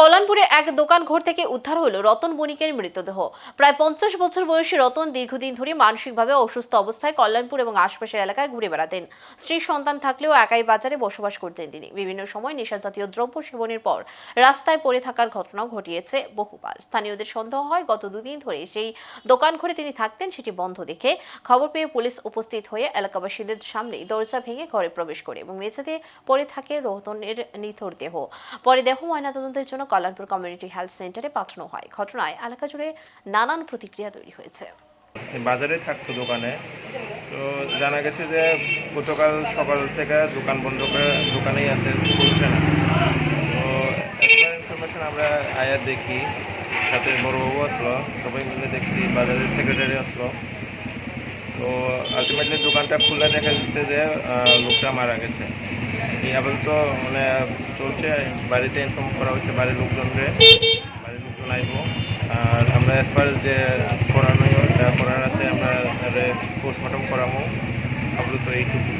কল্যাণপুরে এক দোকান ঘর থেকে উদ্ধার হলো রতন বণিকের মৃতদেহ। প্রায় পঞ্চাশ বছর বয়সী রতন দীর্ঘদিন ধরে মানসিকভাবে অসুস্থ অবস্থায় কল্যাণপুর এবং আশপাশের এলাকায় ঘুরে বেড়াতেন। স্ত্রী সন্তান থাকলেও একাই বাজারে বসবাস করতেন তিনি। বিভিন্ন সময় নেশাজাতীয় দ্রব্য সেবনের পর রাস্তায় পড়ে থাকার ঘটনাও ঘটিয়েছে বহুবার। স্থানীয়দের সন্দেহ হয়, গত দুদিন ধরে সেই দোকান ঘরে তিনি থাকতেন, সেটি বন্ধ দেখে খবর পেয়ে পুলিশ উপস্থিত হয়ে এলাকাবাসীদের সামনেই দরজা ভেঙে ঘরে প্রবেশ করে এবং মেঝেতে পড়ে থাকে রতনের নিথর দেহ। পরে দেহ ময়নাতদন্তের জন্য কল্যাণপুর কমিউনিটি হেলথ সেন্টারে পাঠানো হয়। ঘটনায় এলাকা জুড়ে নানান প্রতিক্রিয়া তৈরি হয়েছে। বাজারে থাকতো দোকানে। তো জানা গেছে যে গতকাল সকাল থেকে দোকান বন্ধ করে দোকানেই আছে, খুলছে না। তো একটা ইনফরমেশন আমরা আয়া দেখি, সাথে বড়বাবু আসলো, সবাই মিলে দেখছি, বাজারের সেক্রেটারি আসলো। তো আলটিমেটলি দোকানটা খুলে দেখা যাচ্ছে যে লোকটা মারা গেছে। আপাতত মানে চলছে, বাড়িতে ইনফর্ম করা হয়েছে বাড়ির লোকজনরে বাড়ির লোকজন আইব। আর আমরা অ্যাজ পার যে করানো যা করার আছে আমরা পোস্টমর্টম করাবো। আপাতত এইটুকু